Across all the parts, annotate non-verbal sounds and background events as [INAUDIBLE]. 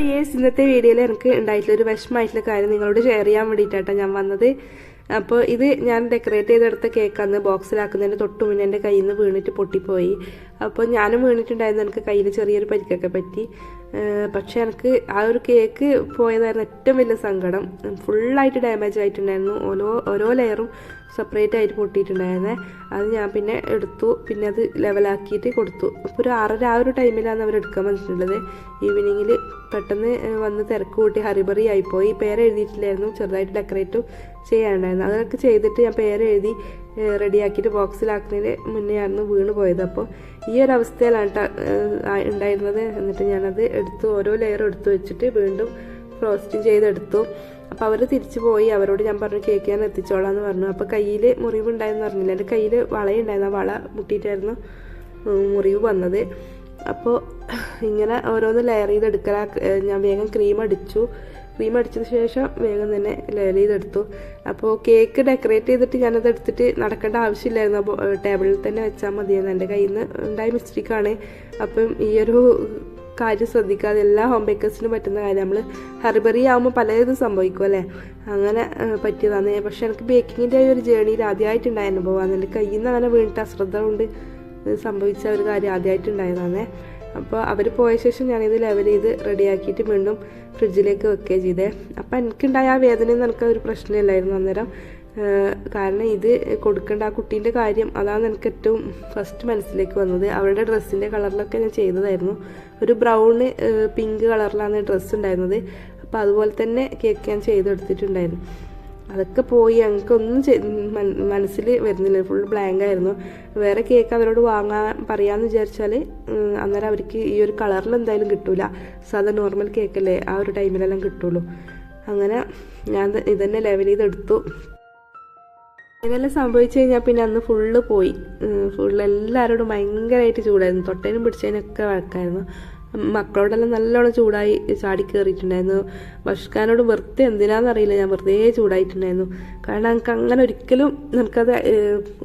Dears ഇന്നത്തെ വീഡിയോയിൽ എനിക്ക് ഉണ്ടായിട്ടുള്ള ഒരു വിഷമമായിട്ടുള്ള കാര്യം നിങ്ങളോട് ഷെയർ ചെയ്യാൻ വേണ്ടിയിട്ടാണ് ഞാൻ വന്നത്. അപ്പോൾ ഇത് ഞാൻ ഡെക്കറേറ്റ് ചെയ്തെടുത്ത കേക്ക് അന്ന് ബോക്സിലാക്കുന്നതിന്റെ തൊട്ട് മുന്നേ എന്റെ കയ്യിൽ നിന്ന് വീണിട്ട് പൊട്ടിപ്പോയി. അപ്പോൾ ഞാനും വീണിട്ടുണ്ടായിരുന്നു എനിക്ക് കയ്യിൽ ചെറിയൊരു പരിക്കൊക്കെ പറ്റി. പക്ഷേ എനിക്ക് ആ ഒരു കേക്ക് പോയതായിരുന്നു ഏറ്റവും വലിയ സങ്കടം. ഫുള്ളായിട്ട് ഡാമേജ് ആയിട്ടുണ്ടായിരുന്നു. ഓരോ ഓരോ ലെയറും സെപ്പറേറ്റ് ആയിട്ട് പൊട്ടിയിട്ടുണ്ടായിരുന്നേ. അത് ഞാൻ പിന്നെ എടുത്തു. പിന്നെ അത് ലെവലാക്കിയിട്ട് കൊടുത്തു. അപ്പോൾ ഒരു ആറര ആ ഒരു ടൈമിലാണ് അവർ എടുക്കാൻ വന്നിട്ടുള്ളത്. ഈവനിങ്ങിൽ പെട്ടെന്ന് വന്ന് തിരക്ക് കൂട്ടി ഹറിബറി ആയിപ്പോയി. പേര് എഴുതിയിട്ടില്ലായിരുന്നു. ചെറുതായിട്ട് ഡെക്കറേറ്റും ചെയ്യാനുണ്ടായിരുന്നു. അതൊക്കെ ചെയ്തിട്ട് ഞാൻ പേര് എഴുതി റെഡിയാക്കിയിട്ട് ബോക്സിലാക്കുന്നതിന് മുന്നേ ആയിരുന്നു വീണ് പോയത്. അപ്പോൾ ഈ ഒരു അവസ്ഥയിലാണ് ഉണ്ടായിരുന്നത്. എന്നിട്ട് ഞാനത് എടുത്തു ഓരോ ലെയർ എടുത്തു വെച്ചിട്ട് വീണ്ടും ഫ്രോസ്റ്റിങ് ചെയ്തെടുത്തു. അപ്പോൾ അവർ തിരിച്ചു പോയി അവരോട് ഞാൻ പറഞ്ഞു കേക്ക് ഞാൻ എത്തിച്ചോളാം എന്ന് പറഞ്ഞു അപ്പോൾ കയ്യിൽ മുറിവുണ്ടായെന്ന് പറഞ്ഞില്ല? എന്റെ കയ്യിൽ വളയുണ്ടായിരുന്നു ആ വള മുട്ടിയിട്ടായിരുന്നു മുറിവ് വന്നത്. അപ്പോൾ ഇങ്ങനെ ഓരോന്ന് ലെയർ ചെയ്ത് ഏഹ് ഞാൻ വേഗം ക്രീം അടിച്ചു. ക്രീം അടിച്ചതിന് ശേഷം വേഗം തന്നെ ലെയർ ചെയ്തെടുത്തു. അപ്പോൾ കേക്ക് ഡെക്കറേറ്റ് ചെയ്തിട്ട് ഞാനത് എടുത്തിട്ട് നടക്കേണ്ട ആവശ്യമില്ലായിരുന്നു. അപ്പോൾ ടേബിളിൽ തന്നെ വെച്ചാൽ മതിയായിരുന്നു. എന്റെ കയ്യിൽ നിന്ന് ഉണ്ടായ മിസ്റ്റേക്കാണ് അപ്പം ഈ ഒരു കാര്യം ശ്രദ്ധിക്കാതെ എല്ലാ ഹോം ബേക്കേഴ്സിനും പറ്റുന്ന കാര്യം. നമ്മൾ ഹറിബറി ആകുമ്പോൾ പലതും സംഭവിക്കും അല്ലേ? അങ്ങനെ പറ്റിയതാണ്. പക്ഷെ എനിക്ക് ബേക്കിങ്ങിന്റെ ഒരു ജേണിയിൽ ആദ്യമായിട്ടുണ്ടായ അനുഭവമാണ് എന്റെ കയ്യിൽ നിന്ന് അങ്ങനെ വീണിട്ട് അശ്രദ്ധ കൊണ്ട് സംഭവിച്ച ഒരു കാര്യം ആദ്യമായിട്ടുണ്ടായതാണ് അപ്പോൾ അവർ പോയ ശേഷം ഞാനിത് ലെവൽ ചെയ്ത് റെഡിയാക്കിയിട്ട് വീണ്ടും ഫ്രിഡ്ജിലേക്ക് വെക്കുകയാണ് ചെയ്തേ. അപ്പോൾ എനിക്കുണ്ടായ ആ വേദനയൊന്നും എനിക്ക് ഒരു പ്രശ്നമില്ലായിരുന്നു അന്നേരം. കാരണം ഇത് കൊടുക്കേണ്ട ആ കുട്ടീന്റെ കാര്യം അതാണ് എനിക്ക് ഏറ്റവും ഫസ്റ്റ് മനസ്സിലേക്ക് വന്നത്. അവരുടെ ഡ്രസ്സിന്റെ കളറിലൊക്കെ ഞാൻ ചെയ്തതായിരുന്നു. ഒരു ബ്രൗൺ പിങ്ക് കളറിലാണ് ഡ്രസ്സ് ഉണ്ടായിരുന്നത്. അപ്പോൾ അതുപോലെ തന്നെ കേക്ക് ഞാൻ ചെയ്തെടുത്തിട്ടുണ്ടായിരുന്നു. അതൊക്കെ പോയി. ഞങ്ങൾക്കൊന്നും മനസ്സിൽ വരുന്നില്ല. ഫുൾ ബ്ലാങ്ക് ആയിരുന്നു. വേറെ കേക്ക് അവരോട് വാങ്ങാൻ പറയാമെന്ന് വിചാരിച്ചാൽ അന്നേരം അവർക്ക് ഈ ഒരു കളറിൽ എന്തായാലും കിട്ടൂല. സാധാ നോർമൽ കേക്കല്ലേ ആ ഒരു ടൈമിലെല്ലാം കിട്ടുള്ളൂ. അങ്ങനെ ഞാൻ ഇതന്നെ ലെവൽ ചെയ്തെടുത്തു. ഇതെല്ലാം സംഭവിച്ചു കഴിഞ്ഞാൽ പിന്നെ അന്ന് ഫുള്ള് പോയി. ഫുള്ള് എല്ലാവരോടും ഭയങ്കരമായിട്ട് ചൂടായിരുന്നു. തൊട്ടേനും പിടിച്ചതിനൊക്കെ വഴക്കായിരുന്നു. മക്കളോടെല്ലാം നല്ലോണം ചൂടായി ചാടി കയറിയിട്ടുണ്ടായിരുന്നു ഭക്ഷിക്കാനോട് വെറുതെ എന്തിനാണെന്നറിയില്ല ഞാൻ വെറുതെ ചൂടായിട്ടുണ്ടായിരുന്നു. കാരണം എനിക്ക് അങ്ങനെ ഒരിക്കലും നമുക്കത്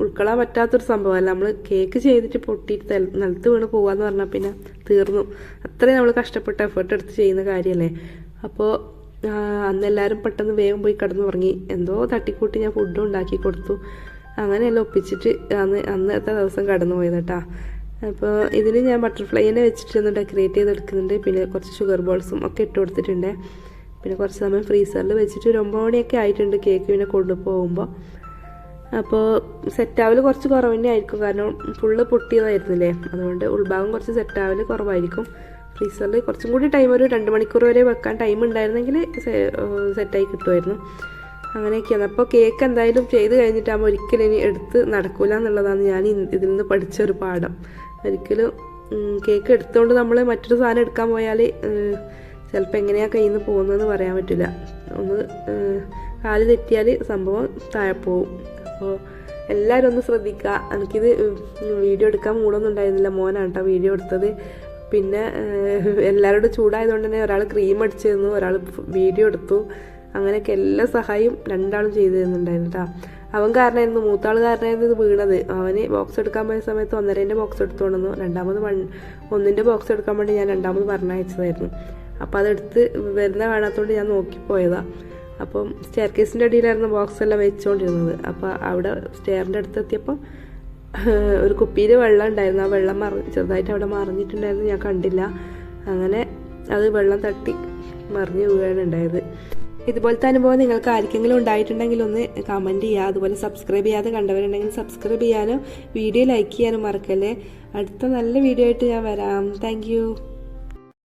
ഉൾക്കൊള്ളാൻ പറ്റാത്തൊരു സംഭവമല്ല. നമ്മൾ കേക്ക് ചെയ്തിട്ട് പൊട്ടിയിട്ട് നിലത്ത് വീണ് പോവാന്ന് പറഞ്ഞാൽ പിന്നെ തീർന്നു. അത്രയും നമ്മൾ കഷ്ടപ്പെട്ട് എഫേർട്ട് എടുത്ത് ചെയ്യുന്ന കാര്യമല്ലേ അപ്പോൾ അന്ന് എല്ലാവരും പെട്ടെന്ന് വേഗം പോയി കിടന്നു ഉറങ്ങി എന്തോ തട്ടിക്കൂട്ടി ഞാൻ ഫുഡ് ഉണ്ടാക്കി കൊടുത്തു. അങ്ങനെയെല്ലാം ഒപ്പിച്ചിട്ട് അന്ന് അന്നത്തെ ദിവസം കടന്നു പോയത് കേട്ടാ അപ്പോൾ ഇതിന് ഞാൻ ബട്ടർഫ്ലൈനെ വെച്ചിട്ട് ഒന്ന് ഡെക്കറേറ്റ് ചെയ്തെടുക്കുന്നുണ്ട്. പിന്നെ കുറച്ച് ഷുഗർ ബോൾസും ഒക്കെ ഇട്ട് കൊടുത്തിട്ടുണ്ട്. പിന്നെ കുറച്ച് സമയം ഫ്രീസറിൽ വെച്ചിട്ട് ഒരു ഒമ്പത് മണിയൊക്കെ ആയിട്ടുണ്ട് കേക്ക് പിന്നെ കൊണ്ടുപോകുമ്പോൾ അപ്പോൾ സെറ്റാവൽ കുറച്ച് കുറവ് തന്നെ ആയിരിക്കും കാരണം ഫുള്ള് പൊട്ടിയതായിരുന്നില്ലേ? അതുകൊണ്ട് ഉൾഭാഗം കുറച്ച് സെറ്റാവൽ കുറവായിരിക്കും. ഫ്രീസറിൽ കുറച്ചും കൂടി ടൈം ഒരു രണ്ട് മണിക്കൂർ വരെ വെക്കാൻ ടൈം ഉണ്ടായിരുന്നെങ്കിൽ സെറ്റായി കിട്ടുമായിരുന്നു അങ്ങനെയൊക്കെയാണ്. അപ്പോൾ കേക്ക് എന്തായാലും ചെയ്ത് കഴിഞ്ഞിട്ടാകുമ്പോൾ ഒരിക്കലും ഇനി എടുത്ത് നടക്കൂല എന്നുള്ളതാണ് ഞാൻ ഇതിൽ നിന്ന് പഠിച്ച ഒരു പാഠം. ഒരിക്കലും കേക്ക് എടുത്തുകൊണ്ട് നമ്മൾ മറ്റൊരു സാധനം എടുക്കാൻ പോയാൽ ചിലപ്പോൾ എങ്ങനെയാണ് കയ്യിൽ നിന്ന് പോകുന്നതെന്ന് പറയാൻ പറ്റില്ല. ഒന്ന് കാൽ തെറ്റിയാൽ സംഭവം താഴെ പോവും. അപ്പോൾ എല്ലാവരും ഒന്ന് ശ്രദ്ധിക്കുക എനിക്കിത് വീഡിയോ എടുക്കാൻ മൂടൊന്നും ഉണ്ടായിരുന്നില്ല. മോനാണ് കേട്ടോ വീഡിയോ എടുത്തത്. പിന്നെ എല്ലാവരോടും ചൂടായതുകൊണ്ട് തന്നെ ഒരാൾ ക്രീം അടിച്ചു തന്നു ഒരാൾ വീഡിയോ എടുത്തു. അങ്ങനെയൊക്കെ എല്ലാ സഹായവും രണ്ടാളും ചെയ്തു തരുന്നുണ്ടായിരുന്നു കേട്ടോ അവൻ കാരണമായിരുന്നു മൂത്താൾ കാരണമായിരുന്നു ഇത് വീണത്. അവന് ബോക്സ് എടുക്കാൻ പോയ സമയത്ത് ഒന്നരേന്റെ ബോക്സ് എടുത്തുകൊണ്ടുവന്നു രണ്ടാമത് വൺ ഒന്നിന്റെ ബോക്സ് എടുക്കാൻ വേണ്ടി ഞാൻ രണ്ടാമത് പറഞ്ഞയച്ചതായിരുന്നു അപ്പോൾ അതെടുത്ത് വരുന്ന കാണാത്തതുകൊണ്ട് ഞാൻ നോക്കിപ്പോയതാണ് അപ്പം സ്റ്റെയർ കേസിന്റെ അടിയിലായിരുന്നു ബോക്സ് എല്ലാം വെച്ചുകൊണ്ടിരുന്നത് അപ്പോൾ അവിടെ സ്റ്റെയറിന്റെ അടുത്ത് എത്തിയപ്പോൾ [LAUGHS] ഒരു കുപ്പിയിൽ വെള്ളം ഉണ്ടായിരുന്നു. ആ വെള്ളം മറ ചെറുതായിട്ട് അവിടെ മറിഞ്ഞിട്ടുണ്ടായിരുന്നു. ഞാൻ കണ്ടില്ല. അങ്ങനെ അത് വെള്ളം തട്ടി മറിഞ്ഞു പോവുകയാണ് ഉണ്ടായത്. ഇതുപോലത്തെ അനുഭവം നിങ്ങൾക്ക് ആർക്കെങ്കിലും ഉണ്ടായിട്ടുണ്ടെങ്കിൽ ഒന്ന് കമന്റ് ചെയ്യുക. അതുപോലെ സബ്സ്ക്രൈബ് ചെയ്യാതെ കണ്ടവരുണ്ടെങ്കിൽ സബ്സ്ക്രൈബ് ചെയ്യാനും വീഡിയോ ലൈക്ക് ചെയ്യാനും മറക്കല്ലേ. അടുത്ത നല്ല വീഡിയോ ആയിട്ട് ഞാൻ വരാം. താങ്ക്